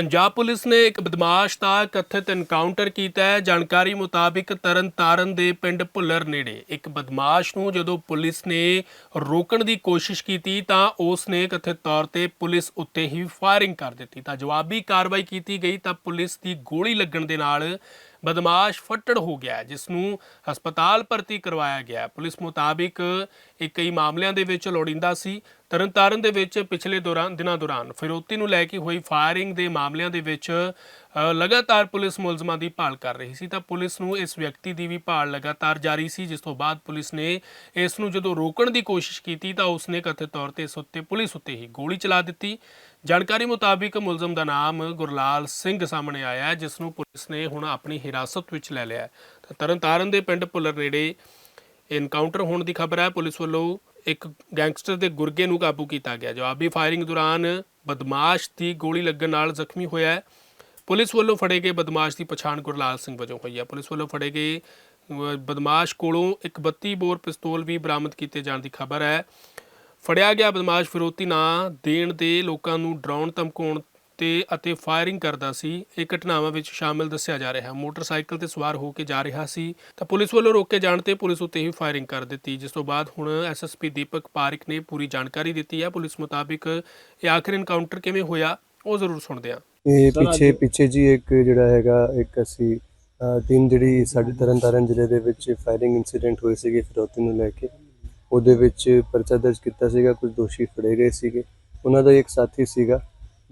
Punjab police ਨੇ ਇੱਕ ਬਦਮਾਸ਼ ਦਾ ਕਥਿਤ ਐਨਕਾਊਂਟਰ ਕੀਤਾ ਹੈ। ਜਾਣਕਾਰੀ ਮੁਤਾਬਿਕ ਤਰਨਤਾਰਨ ਦੇ ਪਿੰਡ ਭੁੱਲਰ ਨੇੜੇ ਇੱਕ ਬਦਮਾਸ਼ ਨੂੰ ਜਦੋਂ ਪੁਲਿਸ ਨੇ ਰੋਕਣ ਦੀ ਕੋਸ਼ਿਸ਼ ਕੀਤੀ ਤਾਂ ਉਸ ਨੇ ਕਥਿਤ ਤੌਰ ਤੇ ਪੁਲਿਸ ਉੱਤੇ ਹੀ ਫਾਇਰਿੰਗ ਕਰ ਦਿੱਤੀ। ਤਾਂ ਜਵਾਬੀ ਕਾਰਵਾਈ ਕੀਤੀ ਗਈ ਤਾਂ ਪੁਲਿਸ ਦੀ ਗੋਲੀ ਲੱਗਣ ਦੇ ਨਾਲ ਬਦਮਾਸ਼ ਫੱਟੜ ਹੋ ਗਿਆ ਜਿਸ ਨੂੰ ਹਸਪਤਾਲ ਭਰਤੀ ਕਰਵਾਇਆ ਗਿਆ ਪੁਲਿਸ ਮੁਤਾਬਿਕ ਇਹ ਕਈ ਮਾਮਲਿਆਂ ਦੇ ਵਿੱਚ ਲੋੜਿੰਦਾ ਸੀ। ਤਰਨਤਾਰਨ ਦੇ ਵਿੱਚ ਪਿਛਲੇ ਦੌਰਾਨ ਦਿਨਾਂ ਦੌਰਾਨ ਫਿਰੋਤੀ ਨੂੰ ਲੈ ਕੇ ਹੋਈ ਫਾਇਰਿੰਗ ਦੇ ਮਾਮਲਿਆਂ ਦੇ ਵਿੱਚ ਲਗਾਤਾਰ ਪੁਲਿਸ ਮੁਲਜ਼ਮਾਂ ਦੀ ਭਾਲ ਕਰ ਰਹੀ ਸੀ। ਤਾਂ ਪੁਲਿਸ ਨੂੰ ਇਸ ਵਿਅਕਤੀ ਦੀ ਵੀ ਭਾਲ ਲਗਾਤਾਰ ਜਾਰੀ ਸੀ, ਜਿਸ ਤੋਂ ਬਾਅਦ ਪੁਲਿਸ ਨੇ ਇਸ ਨੂੰ ਜਦੋਂ ਰੋਕਣ ਦੀ ਕੋਸ਼ਿਸ਼ ਕੀਤੀ, ਤਾਂ ਉਸਨੇ ਕਥਿਤ ਤੌਰ ਤੇ ਇਸ ਉੱਤੇ ਪੁਲਿਸ ਉੱਤੇ ਹੀ ਗੋਲੀ ਚਲਾ ਦਿੱਤੀ। ਜਾਣਕਾਰੀ ਮੁਤਾਬਿਕ ਮੁਲਜ਼ਮ ਦਾ ਨਾਮ ਗੁਰਲਾਲ ਸਿੰਘ ਸਾਹਮਣੇ ਆਇਆ ਹੈ, ਜਿਸ ਨੂੰ ਪੁਲਿਸ ਨੇ ਹੁਣ ਆਪਣੀ ਹਿਰਾਸਤ ਵਿੱਚ ਲੈ ਲਿਆ ਹੈ। ਤਰਨਤਾਰਨ ਦੇ ਪਿੰਡ ਭੁੱਲਰ ਨੇੜੇ ਇਨਕਾਊਂਟਰ ਹੋਣ ਦੀ ਖਬਰ ਹੈ। ਪੁਲਿਸ ਵੱਲੋਂ ਇੱਕ ਗੈਂਗਸਟਰ ਦੇ ਗੁਰਗੇ ਨੂੰ ਕਾਬੂ ਕੀਤਾ ਗਿਆ। ਜਵਾਬੀ ਫਾਇਰਿੰਗ ਦੌਰਾਨ ਬਦਮਾਸ਼ ਦੀ ਗੋਲੀ ਲੱਗਣ ਨਾਲ ਜ਼ਖਮੀ ਹੋਇਆ ਹੈ। ਪੁਲਿਸ ਵੱਲੋਂ ਫੜੇ ਗਏ ਬਦਮਾਸ਼ ਦੀ ਪਛਾਣ ਗੁਰਲਾਲ ਸਿੰਘ ਵਜੋਂ ਹੋਈ ਹੈ। ਪੁਲਿਸ ਵੱਲੋਂ ਫੜੇ ਗਏ ਬਦਮਾਸ਼ ਕੋਲੋਂ ਇੱਕ 32 ਬੋਰ ਪਿਸਤੌਲ ਵੀ ਬਰਾਮਦ ਕੀਤੇ ਜਾਣ ਦੀ ਖਬਰ ਹੈ। ਫੜਿਆ ਗਿਆ ਬਦਮਾਸ਼ ਫਿਰੋਤੀ ਨਾ ਦੇਣ ਦੇ ਲੋਕਾਂ ਨੂੰ ਡਰਾਉਣ ਧਮਕਾਉਣ ਤੇ ਅਤੇ ਫਾਇਰਿੰਗ ਕਰਦਾ ਸੀ। ਇਹ ਘਟਨਾਵਾਂ ਵਿੱਚ ਸ਼ਾਮਿਲ ਦੱਸਿਆ ਜਾ ਰਿਹਾ। ਹੈ ਮੋਟਰਸਾਈਕਲ ਤੇ ਸਵਾਰ ਹੋ ਕੇ ਜਾ ਰਿਹਾ ਸੀ ਤਾਂ ਪੁਲਿਸ ਵੱਲੋਂ ਰੋਕੇ ਜਾਣ ਤੇ ਪੁਲਿਸ ਉੱਤੇ ਹੀ ਫਾਇਰਿੰਗ ਕਰ ਦਿੱਤੀ ਜਿਸ ਤੋਂ ਬਾਅਦ ਹੁਣ ਐਸਐਸਪੀ ਦੀਪਕ ਪਾਰਿਕ ਨੇ ਪੂਰੀ ਜਾਣਕਾਰੀ ਦਿੱਤੀ ਹੈ। ਪੁਲਿਸ ਮੁਤਾਬਿਕ ਇਹ ਆਖਰੀ ਐਨਕਾਊਂਟਰ ਕਿਵੇਂ ਹੋਇਆ ਉਹ ਜ਼ਰੂਰ ਸੁਣਦੇ ਹਾਂ। ਇਹ ਪਿੱਛੇ ਪਿੱਛੇ ਜੀ ਇੱਕ ਜਿਹੜਾ ਹੈਗਾ ਇੱਕ ਅਸੀਂ ਦਿਨ ਜਿਹੜੀ ਸਾਡੇ ਤਰਨਤਾਰਨ ਜ਼ਿਲ੍ਹੇ ਦੇ ਵਿੱਚ ਫਾਇਰਿੰਗ ਇਨਸੀਡੈਂਟ ਹੋਏ ਸੀਗੇ ਫਿਰੌਤੀ ਨੂੰ ਲੈ ਕੇ। ਉਹਦੇ ਵਿੱਚ ਪਰਚਾ ਦਰਜ ਕੀਤਾ ਸੀਗਾ, ਕੁਝ ਦੋਸ਼ੀ ਫੜੇ ਗਏ ਸੀਗੇ। ਉਹਨਾਂ ਦਾ ਇੱਕ ਸਾਥੀ ਸੀਗਾ,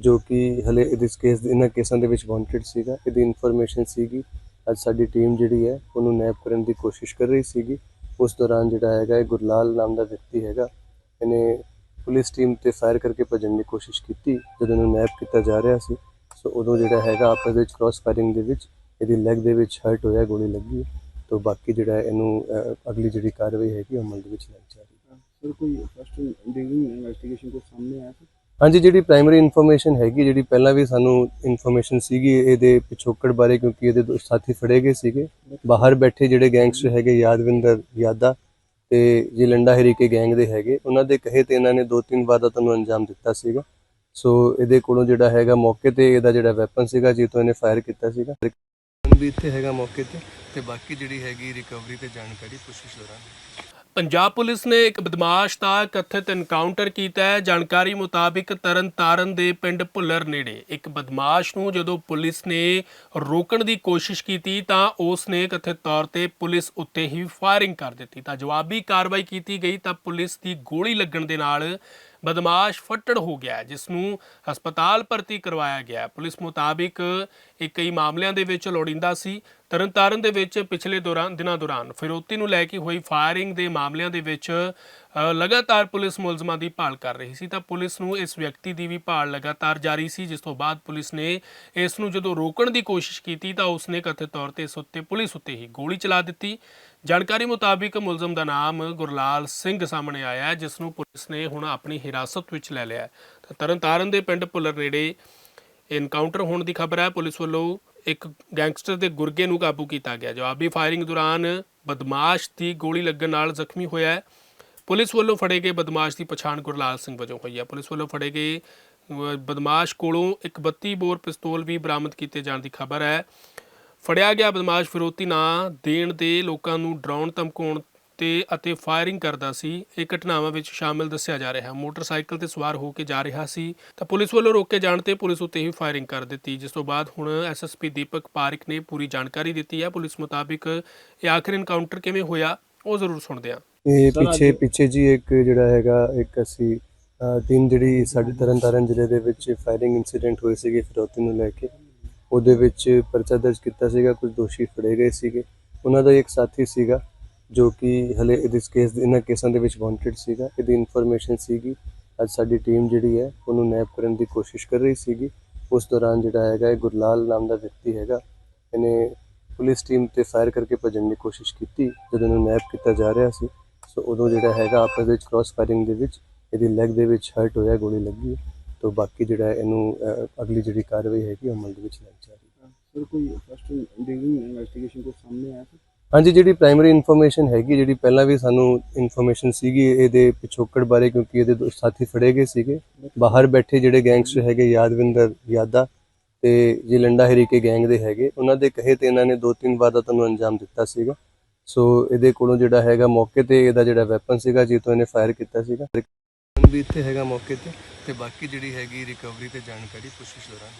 ਜੋ ਕਿ ਹਲੇ ਇਸ ਕੇਸ ਇਹਨਾਂ ਕੇਸਾਂ ਦੇ ਵਿੱਚ ਵਾਂਟਡ ਸੀਗਾ। ਇਹਦੀ ਇਨਫੋਰਮੇਸ਼ਨ ਸੀਗੀ, ਅੱਜ ਸਾਡੀ ਟੀਮ ਜਿਹੜੀ ਹੈ, ਉਹਨੂੰ ਨੈਪ ਕਰਨ ਦੀ ਕੋਸ਼ਿਸ਼ ਕਰ ਰਹੀ ਸੀਗੀ। ਉਸ ਦੌਰਾਨ ਜਿਹੜਾ ਹੈਗਾ, ਇਹ ਗੁਰਲਾਲ ਨਾਮ ਦਾ ਵਿਅਕਤੀ ਹੈਗਾ, ਇਹਨੇ ਪੁਲਿਸ ਟੀਮ ਤੇ ਫਾਇਰ ਕਰਕੇ ਭੱਜਣ ਦੀ ਕੋਸ਼ਿਸ਼ ਕੀਤੀ, ਜਦੋਂ ਇਹਨੂੰ ਨੈਪ ਕੀਤਾ ਜਾ ਰਿਹਾ ਸੀ। ਸੋ ਉਦੋਂ ਜਿਹੜਾ ਹੈਗਾ, ਆਪਸ ਵਿੱਚ ਕ੍ਰਾਸ ਫਾਇਰਿੰਗ ਦੇ ਵਿੱਚ, ਇਹਦੀ ਲੈਗ ਦੇ ਵਿੱਚ ਹਰਟ ਹੋਇਆ, ਗੋਲੀ ਲੱਗੀ। ਤੋਂ ਬਾਕੀ ਜਿਹੜਾ ਇਹਨੂੰ ਅਹ, ਅਗਲੀ ਜਿਹੜੀ ਕਾਰਵਾਈ ਹੈਗੀ ਉਹ ਅਮਲ ਦੇ ਵਿੱਚ ਹੈ ਸਰ ਕੋਈ ਫਸਟ ਡਿਗਿੰਗ ਇਨਵੈਸਟੀਗੇਸ਼ਨ ਕੋ ਸਾਹਮਣੇ ਆਇਆ ਸਰ ਹਾਂਜੀ ਜਿਹੜੀ ਪ੍ਰਾਇਮਰੀ ਇਨਫੋਰਮੇਸ਼ਨ ਹੈਗੀ ਜਿਹੜੀ ਪਹਿਲਾਂ ਵੀ ਸਾਨੂੰ ਇਨਫੋਰਮੇਸ਼ਨ ਸੀਗੀ ਇਹਦੇ ਪਿਛੋਕੜ ਬਾਰੇ ਕਿਉਂਕਿ ਇਹਦੇ ਦੋ ਸਾਥੀ ਫੜੇ ਗਏ ਸੀਗੇ। ਬਾਹਰ ਬੈਠੇ ਜਿਹੜੇ ਗੈਂਗਸਟਰ ਹੈਗੇ ਯਾਦਵਿੰਦਰ ਯਾਦਾ ਤੇ ਜੇ ਲੰਡਾ ਹਰੀਕੇ ਗੈਂਗ ਦੇ ਹੈਗੇ ਉਹਨਾਂ ਦੇ ਕਹੇ ਤੇ ਇਹਨਾਂ ਨੇ ਦੋ ਤਿੰਨ ਵਾਰਦਾਤਾਂ ਨੂੰ ਅੰਜਾਮ ਦਿੱਤਾ ਸੀਗਾ। ਸੋ ਇਹਦੇ ਕੋਲੋਂ ਜਿਹੜਾ ਹੈਗਾ ਮੌਕੇ ਤੇ ਇਹਦਾ ਜਿਹੜਾ ਵੈਪਨ ਸੀਗਾ ਜਿਸ ਤੋਂ ਇਹਨੇ ਫਾਇਰ ਕੀਤਾ ਸੀਗਾ। ਵੀ ਇੱਥੇ ਹੈਗਾ ਮੌਕੇ ਤੇ ਤੇ ਬਾਕੀ ਜਿਹੜੀ ਹੈਗੀ ਰਿਕਵਰੀ ਤੇ ਜਾਣਕਾਰੀ ਪੁੱਛਿਸ਼ ਦੌਰਾਨ ਪੰਜਾਬ ਪੁਲਿਸ ਨੇ ਇੱਕ ਬਦਮਾਸ਼ ਦਾ ਕਥਿਤ ਐਨਕਾਊਂਟਰ ਕੀਤਾ ਹੈ। ਜਾਣਕਾਰੀ ਮੁਤਾਬਿਕ ਤਰਨਤਾਰਨ ਦੇ ਪਿੰਡ ਭੁੱਲਰ ਨੇੜੇ ਇੱਕ ਬਦਮਾਸ਼ ਨੂੰ ਜਦੋਂ ਪੁਲਿਸ ਨੇ ਰੋਕਣ ਦੀ ਕੋਸ਼ਿਸ਼ ਕੀਤੀ ਤਾਂ ਉਸ ਨੇ ਕਥਿਤ ਤੌਰ ਤੇ ਪੁਲਿਸ ਉੱਤੇ ਹੀ ਫਾਇਰਿੰਗ ਕਰ ਦਿੱਤੀ। ਤਾਂ ਜਵਾਬੀ ਕਾਰਵਾਈ ਕੀਤੀ ਗਈ ਤਾਂ ਪੁਲਿਸ ਦੀ ਗੋਲੀ ਲੱਗਣ ਦੇ ਨਾਲ ਬਦਮਾਸ਼ ਫੱਟੜ ਹੋ ਗਿਆ ਜਿਸ ਨੂੰ ਹਸਪਤਾਲ ਭਰਤੀ ਕਰਵਾਇਆ ਗਿਆ ਪੁਲਿਸ ਮੁਤਾਬਿਕ ਇਹ ਕਈ ਮਾਮਲਿਆਂ ਦੇ ਵਿੱਚ ਲੋੜਿੰਦਾ ਸੀ। ਤਰਨਤਾਰਨ ਦੇ ਵਿੱਚ ਪਿਛਲੇ ਦੌਰਾਨ ਦਿਨਾਂ ਦੌਰਾਨ ਫਿਰੋਤੀ ਨੂੰ ਲੈ ਕੇ ਹੋਈ ਫਾਇਰਿੰਗ ਦੇ ਮਾਮਲਿਆਂ ਦੇ ਵਿੱਚ ਲਗਾਤਾਰ ਪੁਲਿਸ ਮੁਲਜ਼ਮਾਂ ਦੀ ਭਾਲ ਕਰ ਰਹੀ ਸੀ, ਤਾਂ ਪੁਲਿਸ ਨੂੰ ਇਸ ਵਿਅਕਤੀ ਦੀ ਵੀ ਭਾਲ ਲਗਾਤਾਰ ਜਾਰੀ ਸੀ, ਜਿਸ ਤੋਂ ਬਾਅਦ ਪੁਲਿਸ ਨੇ ਇਸ ਨੂੰ ਜਦੋਂ ਰੋਕਣ ਦੀ ਕੋਸ਼ਿਸ਼ ਕੀਤੀ, ਤਾਂ ਉਸ ਨੇ ਕਥਿਤ ਤੌਰ ਤੇ ਇਸ ਉੱਤੇ ਪੁਲਿਸ ਉੱਤੇ ਹੀ ਗੋਲੀ ਚਲਾ ਦਿੱਤੀ। ਜਾਣਕਾਰੀ ਮੁਤਾਬਿਕ ਮੁਲਜ਼ਮ ਦਾ ਨਾਮ ਗੁਰਲਾਲ ਸਿੰਘ ਸਾਹਮਣੇ ਆਇਆ ਜਿਸ ਨੂੰ ਪੁਲਿਸ ਨੇ ਹੁਣ ਆਪਣੀ ਹਿਰਾਸਤ ਵਿੱਚ ਲੈ ਲਿਆ ਤਾਂ ਤਰਨਤਾਰਨ ਦੇ ਪਿੰਡ ਭੁੱਲਰ ਨੇੜੇ ਇਨਕਾਊਂਟਰ ਹੋਣ ਦੀ ਖਬਰ ਹੈ, ਪੁਲਿਸ ਵੱਲੋਂ ਇੱਕ ਗੈਂਗਸਟਰ ਦੇ ਗੁਰਗੇ ਨੂੰ ਕਾਬੂ ਕੀਤਾ ਗਿਆ, ਜਵਾਬੀ ਫਾਇਰਿੰਗ ਦੌਰਾਨ ਬਦਮਾਸ਼ ਦੀ ਗੋਲੀ ਲੱਗਣ ਨਾਲ ਜ਼ਖਮੀ ਹੋਇਆ ਹੈ। ਪੁਲਿਸ ਵੱਲੋਂ ਫੜੇ ਗਏ ਬਦਮਾਸ਼ ਦੀ ਪਛਾਣ ਗੁਰਲਾਲ ਸਿੰਘ ਵਜੋਂ ਹੋਈ ਹੈ ਪੁਲਿਸ ਵੱਲੋਂ ਫੜੇ ਗਏ ਬਦਮਾਸ਼ ਕੋਲੋਂ ਇੱਕ 32 ਬੋਰ ਪਿਸਤੌਲ ਵੀ ਬਰਾਮਦ ਕੀਤੇ ਜਾਣ ਦੀ ਖਬਰ ਹੈ। ਫੜਿਆ ਗਿਆ ਬਦਮਾਸ਼ ਫਿਰੋਤੀ ਨਾ ਦੇਣ ਦੇ ਲੋਕਾਂ ਨੂੰ ਡਰਾਉਣ, ਧਮਕਾਉਣ ਤੇ ਅਤੇ ਫਾਇਰਿੰਗ ਕਰਦਾ ਸੀ। ਇਹ ਘਟਨਾਵਾਂ ਵਿੱਚ ਸ਼ਾਮਿਲ ਦੱਸਿਆ ਜਾ ਰਿਹਾ। ਹੈ ਮੋਟਰਸਾਈਕਲ ਤੇ ਸਵਾਰ ਹੋ ਕੇ ਜਾ ਰਿਹਾ ਸੀ ਤਾਂ ਪੁਲਿਸ ਵੱਲੋਂ ਰੋਕੇ ਜਾਣ ਤੇ ਪੁਲਿਸ ਉੱਤੇ ਹੀ ਫਾਇਰਿੰਗ ਕਰ ਦਿੱਤੀ। ਜਿਸ ਤੋਂ ਬਾਅਦ ਹੁਣ ਐਸਐਸਪੀ ਦੀਪਕ ਪਾਰਿਕ ਨੇ ਪੂਰੀ ਜਾਣਕਾਰੀ ਦਿੱਤੀ ਹੈ। ਪੁਲਿਸ ਮੁਤਾਬਿਕ ਇਹ ਆਖਰੀ ਇਨਕਾਊਂਟਰ ਕਿਵੇਂ ਹੋਇਆ, ਉਹ ਜ਼ਰੂਰ ਸੁਣਦੇ ਹਾਂ। ਇਹ ਪਿੱਛੇ ਪਿੱਛੇ ਜੀ ਇੱਕ ਜਿਹੜਾ ਹੈਗਾ ਇੱਕ ਅਸੀਂ ਦਿਨ ਜਿਹੜੀ ਸਾਡੇ ਤਰਨਤਾਰਨ ਜ਼ਿਲ੍ਹੇ ਦੇ ਵਿੱਚ ਫਾਇਰਿੰਗ ਇਨਸੀਡੈਂਟ ਹੋਏ ਸੀਗੇ ਫਿਰੌਤੀ ਨੂੰ ਲੈ ਕੇ। ਉਹਦੇ ਵਿੱਚ ਪਰਚਾ ਦਰਜ ਕੀਤਾ ਸੀਗਾ ਕੁਝ ਦੋਸ਼ੀ ਫੜੇ ਗਏ ਸੀਗੇ। ਉਹਨਾਂ ਦਾ ਇੱਕ ਸਾਥੀ ਸੀਗਾ ਜੋ ਕਿ ਹਲੇ ਇਸ ਕੇਸ ਇਹਨਾਂ ਕੇਸਾਂ ਦੇ ਵਿੱਚ ਵਾਂਟਡ ਸੀਗਾ। ਇਹਦੀ ਇਨਫੋਰਮੇਸ਼ਨ ਸੀਗੀ ਅੱਜ ਸਾਡੀ ਟੀਮ ਜਿਹੜੀ ਹੈ ਉਹਨੂੰ ਨੈਪ ਕਰਨ ਦੀ ਕੋਸ਼ਿਸ਼ ਕਰ ਰਹੀ ਸੀਗੀ। ਉਸ ਦੌਰਾਨ ਜਿਹੜਾ ਹੈਗਾ ਇਹ ਗੁਰਲਾਲ ਨਾਮ ਦਾ ਵਿਅਕਤੀ ਹੈਗਾ ਇਹਨੇ ਪੁਲਿਸ ਟੀਮ ਤੇ ਫਾਇਰ ਕਰਕੇ ਭੱਜਣ ਦੀ ਕੋਸ਼ਿਸ਼ ਕੀਤੀ ਜਦੋਂ ਇਹਨੂੰ ਨੈਪ ਕੀਤਾ ਜਾ ਰਿਹਾ ਸੀ। ਸੋ ਉਦੋਂ ਜਿਹੜਾ ਹੈਗਾ ਆਪਸ ਵਿੱਚ ਕ੍ਰਾਸ ਫਾਇਰਿੰਗ ਦੇ ਵਿੱਚ ਇਹਦੀ ਲੈਗ ਦੇ ਵਿੱਚ ਹਰਟ ਹੋਇਆ ਗੋਲੀ ਲੱਗੀ ਤੋਂ ਬਾਕੀ ਜਿਹੜਾ ਇਹਨੂੰ ਅਗਲੀ ਜਿਹੜੀ ਕਾਰਵਾਈ ਹੈਗੀ ਉਹ ਅਮਲ ਦੇ ਵਿੱਚ ਲਿਆਈ ਜਾ ਰਹੀ ਹੈ। ਸਰ ਕੋਈ ਫਸਟ ਡਿਗਿੰਗ ਇਨਵੈਸਟੀਗੇਸ਼ਨ ਕੋ ਸਾਹਮਣੇ ਆਇਆ ਸਰ ਹਾਂਜੀ ਜਿਹੜੀ ਪ੍ਰਾਇਮਰੀ ਇਨਫੋਰਮੇਸ਼ਨ ਹੈਗੀ ਜਿਹੜੀ ਪਹਿਲਾਂ ਵੀ ਸਾਨੂੰ ਇਨਫੋਰਮੇਸ਼ਨ ਸੀਗੀ ਇਹਦੇ ਪਿਛੋਕੜ ਬਾਰੇ ਕਿਉਂਕਿ ਇਹਦੇ ਦੋ ਸਾਥੀ ਫੜੇ ਗਏ ਸੀਗੇ। ਬਾਹਰ ਬੈਠੇ ਜਿਹੜੇ ਗੈਂਗਸਟਰ ਹੈਗੇ ਯਾਦਵਿੰਦਰ ਯਾਦਾ ਤੇ ਜੇ ਲੰਡਾ ਹਰੀਕੇ ਗੈਂਗ ਦੇ ਹੈਗੇ ਉਹਨਾਂ ਦੇ ਕਹੇ ਤੇ ਇਹਨਾਂ ਨੇ ਦੋ ਤਿੰਨ ਵਾਰਦਾਤਾਂ ਨੂੰ ਅੰਜਾਮ ਦਿੱਤਾ ਸੀਗਾ। ਸੋ ਇਹਦੇ ਕੋਲੋਂ ਜਿਹੜਾ ਹੈਗਾ ਮੌਕੇ ਤੇ ਇਹਦਾ ਜਿਹੜਾ ਵੈਪਨ ਸੀਗਾ ਜਿਸ ਇਹਨੇ ਫਾਇਰ ਕੀਤਾ ਸੀਗਾ। ਵੀ ਇੱਥੇ ਹੈਗਾ ਮੌਕੇ ਤੇ ਤੇ ਬਾਕੀ ਜਿਹੜੀ ਹੈਗੀ ਰਿਕਵਰੀ ਤੇ ਜਾਣਕਾਰੀ ਕੋਸ਼ਿਸ਼ ਦੌਰਾਨ